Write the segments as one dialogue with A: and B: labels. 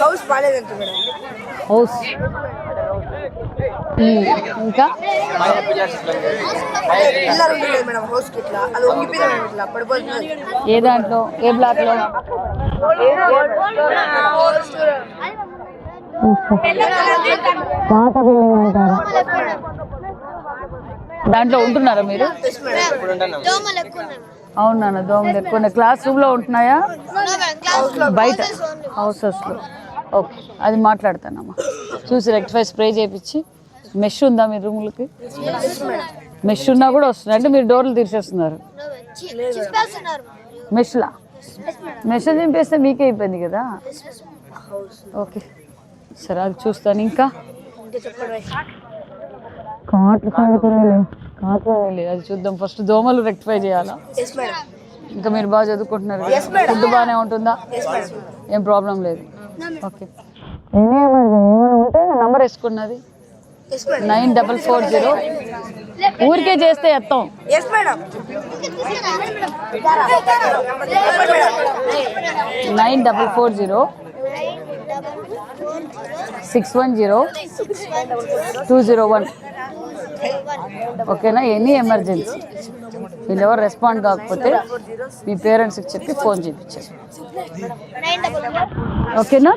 A: House. బాగాలేదంట
B: house ఇంకా?
A: హౌస్కి ఇట్లా
B: ఏ దాంట్లో? ఏ బ్లాక్లో? పాత బిల్డింగ్ అంటారు దాంట్లో ఉంటున్నారా మీరు? అవును నాన్న దోమలు ఎక్కువ. క్లాస్ రూమ్లో ఉంటున్నాయా? బయట. హౌసెస్లో ఓకే అది మాట్లాడతానమ్మా. చూసి రెక్టిఫై స్ప్రే చేయించి మెష్ ఉందా మీ రూములకి మెష్ ఉన్నా కూడా వస్తుంది. అంటే మీరు డోర్లు తీసేస్తున్నారు మెష్లా మెష్ దింపేస్తే మీకే అయిపోయింది కదా? ఓకే. సరే అది చూస్తాను. ఇంకా? కాట్లు లేదు. అది చూద్దాం. ఫస్ట్ దోమలు రెక్టిఫై చేయాలా? ఇంకా మీరు బాగా చదువుకుంటున్నారు? ఫుడ్ బాగానే ఉంటుందా? ఏం ప్రాబ్లం లేదు. ఓకే ఏమైనా ఉంటే నంబర్ వేసుకున్నది. నైన్ డబల్ ఫోర్ జీరో ఊరికే చేస్తే ఎత్తాం. Nine double four zero six one zero two zero one ఓకేనా? ఎనీ ఎమర్జెన్సీ వీళ్ళు ఎవరు రెస్పాండ్ కాకపోతే మీ పేరెంట్స్కి చెప్పి ఫోన్ చేయించారు ఓకేనా?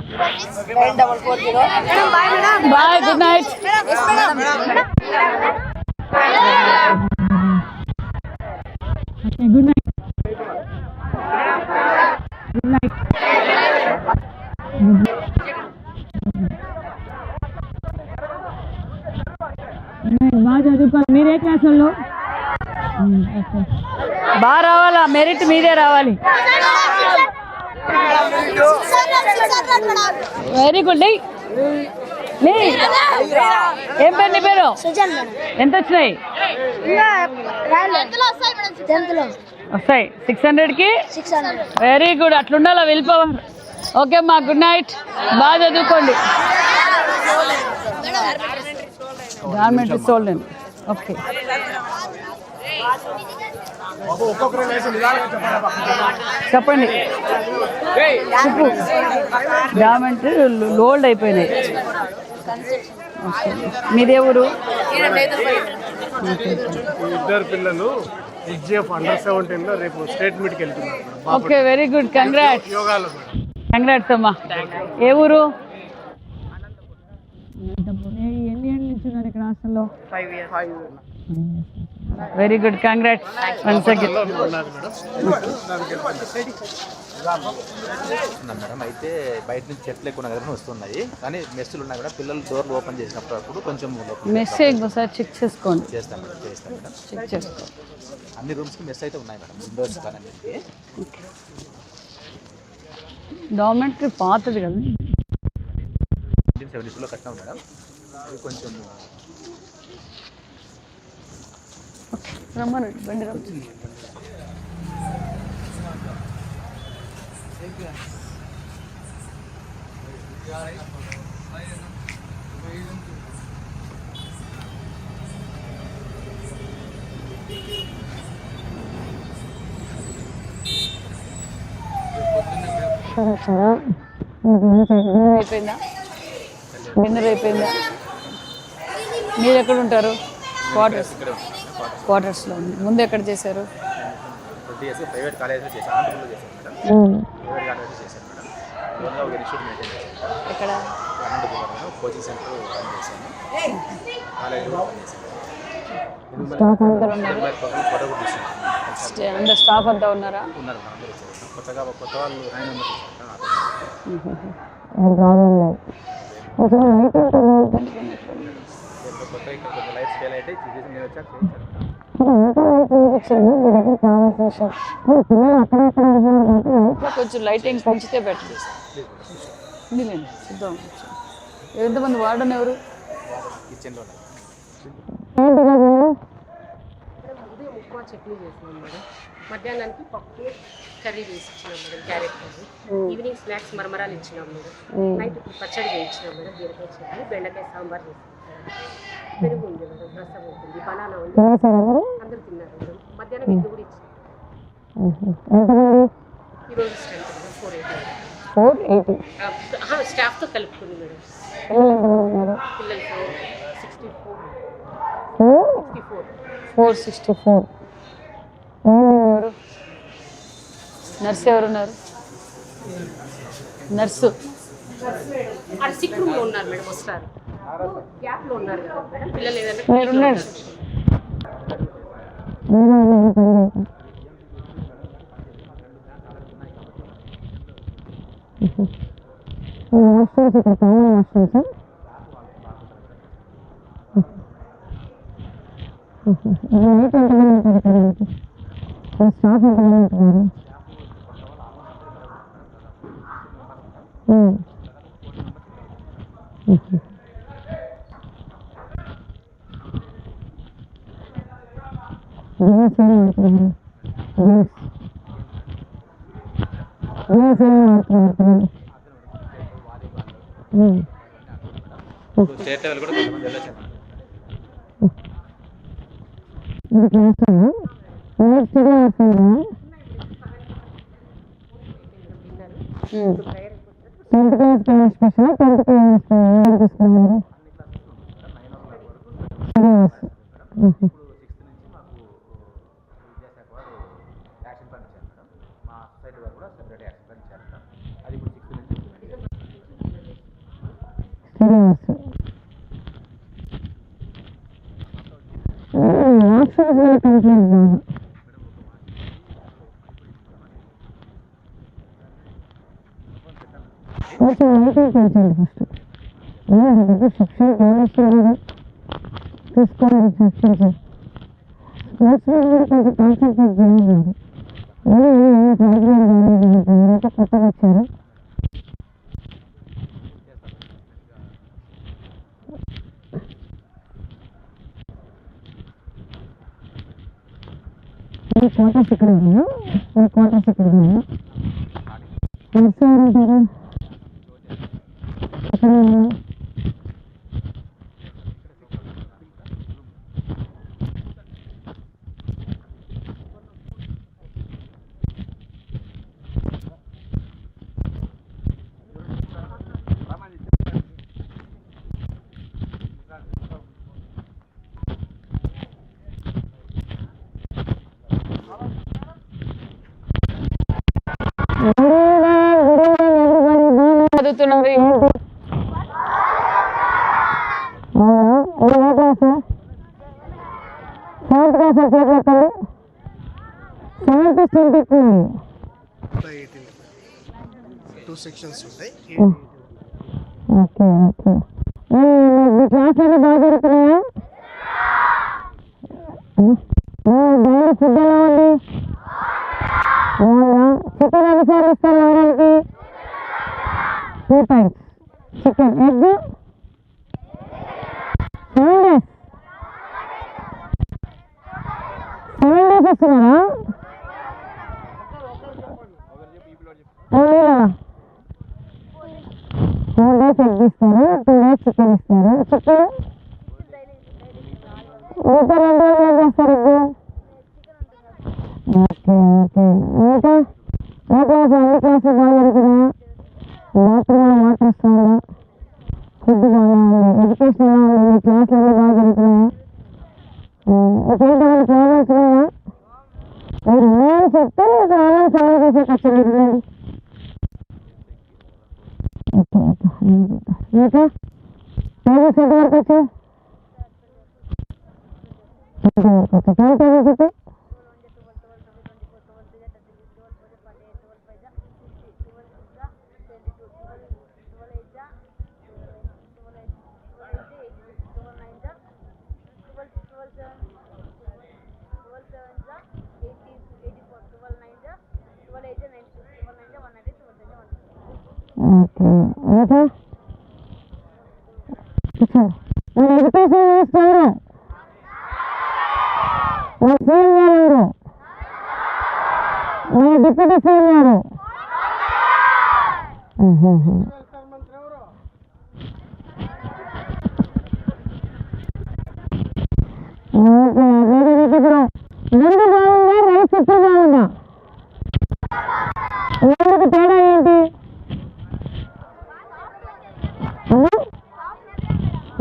B: Bye
A: good night
B: good night good night బాగా చదువుకోవాలి మీరే క్లాస్ వాళ్ళు బాగా మీరే మీదే రావాలి. వెరీ గుడ్ ఏం పేరు నీ పేరు? ఎంత వచ్చినాయి వస్తాయి సిక్స్ హండ్రెడ్కి వెరీ గుడ్ అట్లుండాలా వెళ్ళిపోవాలి ఓకే మా గుడ్ నైట్ బాగా చదువుకోండి. గార్మెంట్ సోల్డ్ ఓకే చెప్పండి. చెప్పు. గార్మెంట్ లోల్డ్ అయిపోయినాయి. మీదే ఊరు?
C: ఇద్దరు పిల్లలు హెచ్జిఎఫ్ అండర్ సెవెంటీన్లో రేపు స్టేట్ మీట్కి వెళ్తున్నారు madam.
B: Okay very good congrats
C: యోగాలో మేడం.
B: కంగ్రాట్స్ అమ్మా. ఏ ఊరు? ఎన్ని ఏళ్ళు నుంచి ఇక్కడ హాస్టల్లో?
A: Five years
B: very good congrats once again
C: ఉన్నది మేడం
D: అయితే బయట నుంచి చెట్లు ఎక్కువ వస్తున్నాయి. కానీ మెస్సులు ఉన్నాయి కూడా పిల్లలు డోర్లు ఓపెన్ చేసినప్పుడు అప్పుడు కొంచెం
B: మెస్ ఇంకోసారి చెక్ చేసుకోండి.
D: చేస్తాం మేడం చేస్తాం మేడం.
B: చెక్ చేసుకోండి.
D: అన్ని రూమ్స్కి మెస్ అయితే ఉన్నాయి మేడం విండోస్ కానీ
B: డార్మెంటరీ పాతది కదా.
D: నైన్టీన్ సెవెంటీ టూలో కట్టాం మేడం కొంచెం
B: రమ్మనండి బండి రమ్మ. అయిపోయిందా? డిన్నర్ అయిపోయిందా? మీరు ఎక్కడ ఉంటారు? క్వార్టర్స్? క్వార్టర్స్లో ఉంది. ముందు ఎక్కడ చేశారు?
D: ప్రైవేట్ కాలేజ్లో చేశాను. ఆంధ్రలో చేశాను మేడం. ప్రైవేట్ కాలేజ్లో చేశాను మేడం. ఓన్గా ఒక ఇన్స్టిట్యూట్ మెయింటైన్ చేశాను.
B: ఎక్కడ?
D: అనంతపురంలో కోచింగ్ సెంటర్ రన్ చేశాను. కాలేజ్లో పని చేశాను.
B: స్టాఫ్ అందరు అంతా ఉన్నారా?
D: ఉన్నారు కొత్తగా కొత్త వాళ్ళు కొత్త ఇక్కడ కొంచెం లైట్స్ ఫెయిల్ అయితే నేను వచ్చాక చేయించాను
B: కొంచెం లైటింగ్ పెంచితే బెటర్ చూద్దాం ఎంతమంది వార్డన్ ఎవరు?
E: చట్నీ చేసినాం మేడం మధ్యాహ్నానికి పప్పు కర్రీ చేసి ఇచ్చినాం madam carrot curry. Evening snacks మరమరాలు ఇచ్చినాం మేడం. నైట్ పచ్చడి చేయించినాం మేడం బీరకాయ చట్నీ బెండకాయ సాంబార్ మేడం. పెరుగు రసం ఉంటుంది బనానా ఉంది. అందరూ తిన్నారు మేడం మధ్యాహ్నం ఇది కూడా ఇచ్చి ఈరోజు strength madam four eighty.
F: Four eighty?
E: స్టాఫ్తో కలుపుకుంది మేడం.
F: పిల్లలు ఎంతమంది ఉన్నారు?
E: పిల్లలు sixty
F: four.
E: Sixty four.
F: Four sixty four. ఎవరు నర్స్ ఎవరున్నారు? నర్సు.
E: సిక్ రూమ్లో ఉన్నారు మేడం వస్తారు. మీరున్నారు మాస్టర్స్ ఇక్కడ కామన్ మాస్టర్స్ రేట్
F: ఎంతమంది ఉంటారు
D: ఇక్కడ స్టాఫ్ ఎంతమంది ఉంటున్నారు Mm-hmm. గ్యాప్లో ఉన్నారు కదా మేడం పిల్లలు వారు యాక్షన్ ప్లాన్ ఇచ్చారు మేడం మా సొసైటీ వారు కూడా సెపరేట్ యాక్షన్ ప్లాన్ ఇచ్చారు మేడం అది ఇప్పుడు సిక్స్త్ నుంచి implement చేస్తాం.
F: చదువుతున్నారు ఏంటి
B: ఎయిటీన్ టూ సెక్షన్స్ ఈ క్వార్టర్స్ ఇక్కడ ఉన్నాయో? ఈ క్వార్టర్స్ ఇక్కడ ఉన్నాయో? నర్సు ఎవరు ఉంటాయి
F: ఓకే ఓకే మీ క్లాస్లో బాగా జరుగుతున్నాయా డైలీ ఫుడ్ ఎలా ఉంది two times chicken egg. Seven days seven days వస్తున్నారా ఫోర్ డేస్ ఎగ్ ఇస్తారు? టూ డేస్ చికెన్ ఇస్తారు? చికెన్. మిగతా రెండు రోజులు ఏం చేస్తారు ఎగ్? Okay okay. ఇంకా? ఏ క్లాస్ అన్ని క్లాసులు బాగా జరుగుతున్నాయా బాత్రూంలో వాటర్ వస్తుందా ఫుడ్ బాగా ఉంది ఎడ్యుకేషన్ ఎలా ఉంది మీ క్లాసులు అన్నీ బాగా జరుగుతున్నాయా ఇంకేంటి ప్రోగ్రామ్స్ ఉన్నాయా మీరు ఉన్నాయని చెప్తే మీకు ఆన్లైన్ సహాయం చేసే ఖర్చు లేదు ఓకే ఓకే ఇంకా టైమింగ్స్ ఎంతవరకు వచ్చాయి ఎంతవరకు వచ్చాయి టైం టేబుల్ చెప్పు ఓకే ఇంకా కూర్చోండి మన ఎడ్యుకేషన్ మినిస్టర్ ఎవరు మన సీఎం గారు ఎవరు మన డిప్యూటీ సీఎం గారు. ముందు బాగుందా? రైస్ ఎప్పుడు బాగుందా? తేడా ఏంటి?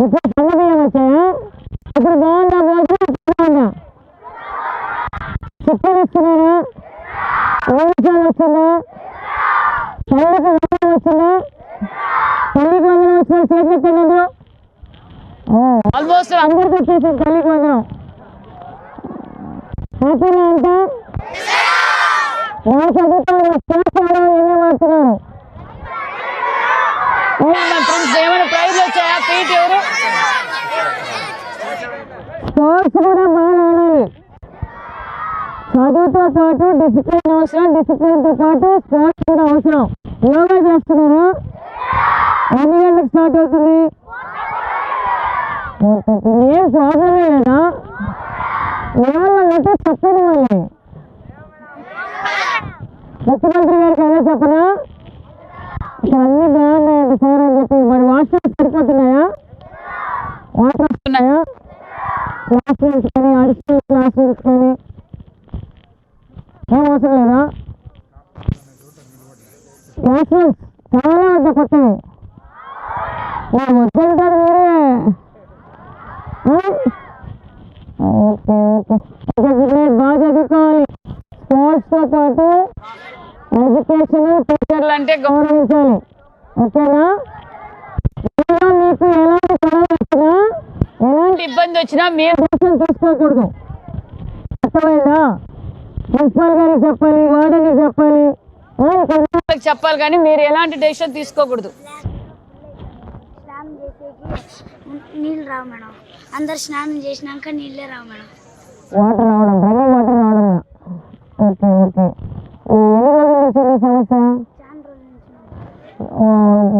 F: ఇప్పుడు సన్న బియ్యం వచ్చాయా? ఇప్పుడు బాగుందా? బాగుందా? ఇస్తున్నారా వచ్చిందా తల్లికి
B: ఆల్మోస్ట్
F: అందరికి వచ్చేసారు తల్లికి వందనం ఉంటా నా చదువుతాను
B: ఫ్రెండ్స్ ఏమైనా ప్రైజ్ వచ్చాయా? పీట్ ఎవరు?
F: స్పోర్ట్స్ కూడా బాగా చదువుతో పాటు డిసిప్లిన్ అవసరం డిసిప్లిన్తో పాటు స్పోర్ట్స్ కూడా అవసరం. యోగా చేస్తున్నారు? ఎన్ని గంటలకు స్టార్ట్ అవుతుంది? ఏం ప్రాబ్లం లేదా ఏమన్నా చెప్పండి మళ్ళీ ముఖ్యమంత్రి గారికి అదే చెప్పనా? అన్ని బాగున్నాయండి సార్ అని చెప్పి మరి వాష్రూమ్స్ సరిపోతున్నాయా? వాటర్ వస్తున్నాయా క్లాస్ రూమ్స్ కానీ అడిషనల్ క్లాస్ రూమ్స్ కానీ. చాలా వద్ద కొత్తవి ఆ? Okay okay. నైట్ బాగా చదువుకోవాలి. స్పోర్ట్స్తో పాటు ఎడ్యుకేషన్
B: టీచర్లు అంటే గౌరవం
F: గౌరవించాలి. ఓకేనా? మీకు ఎలాంటి గొడవ వచ్చినా ఎలాంటి
B: ఇబ్బంది వచ్చినా మీరు
F: దర్శనం తీసుకోకూడదు. అర్థమైందా? ప్రిన్సిపాల్ గారికి చెప్పాలి. వార్డెన్కి చెప్పాలి
B: చెప్పాలి కానీ మీరు ఎలాంటి డెసిషన్ తీసుకోకూడదు.
G: స్నానం చేసేకి నీళ్ళు రావు మేడం. అందరు స్నానం చేసినాక నీళ్ళే రావు మేడం.
F: వాటర్ రావడం డ్రింకింగ్ వాటర్ రావడం ఓకే ఓకే. ఎన్ని సమస్య?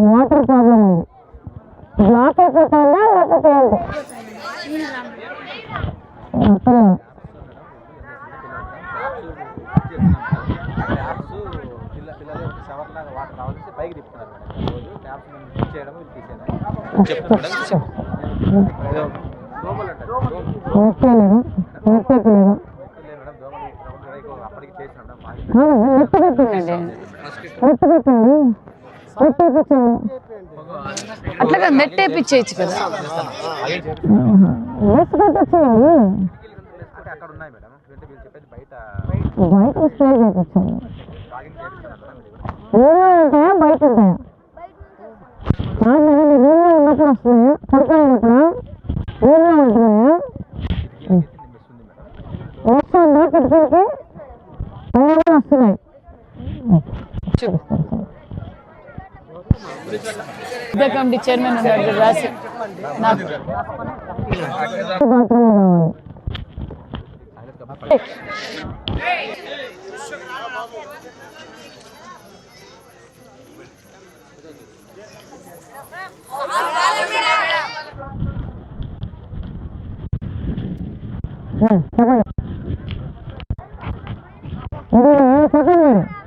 F: వాటర్ ప్రాబ్లం ఉంది. బ్లాక్ అయిపోతుందా లేకపోతే
G: నీళ్ళు రావు మేడం
F: అసలు
D: ట్యాప్స్ పిల్ల పిల్లలు షవర్ లాగా వాటర్ రావాల్సి పైకి తిప్పుతున్నారు మేడం. రోజు ట్యాప్స్ మేము ఫిక్స్ చేయడం తీసేయడం. దోమలు అప్పటికి చేసినాం
B: అట్లాగా నెట్ వేపించేయచ్చు కదా.
D: అక్కడ ఉన్నాయి మేడం. బయట
F: స్ప్రే చేయించండి
D: లాగిన్ చేపిస్తున్నారు మేడం ఇది
F: రూమ్లో ఉంటాయా బయట ఉంటాయా రూమ్లో ఉన్నప్పుడు వస్తున్నాయా పడుకోలేనప్పుడు రూమ్లో ఉంటున్నాయా
D: వస్తుంది.
F: కిటికీలకి. కూడా వస్తున్నాయి.
B: విద్యా కమిటీ చైర్మన్ ఉన్నాడు రాసి
F: బాత్రూమ్ కావాలి. చెప్పండి ఇది చెప్పండి మీరు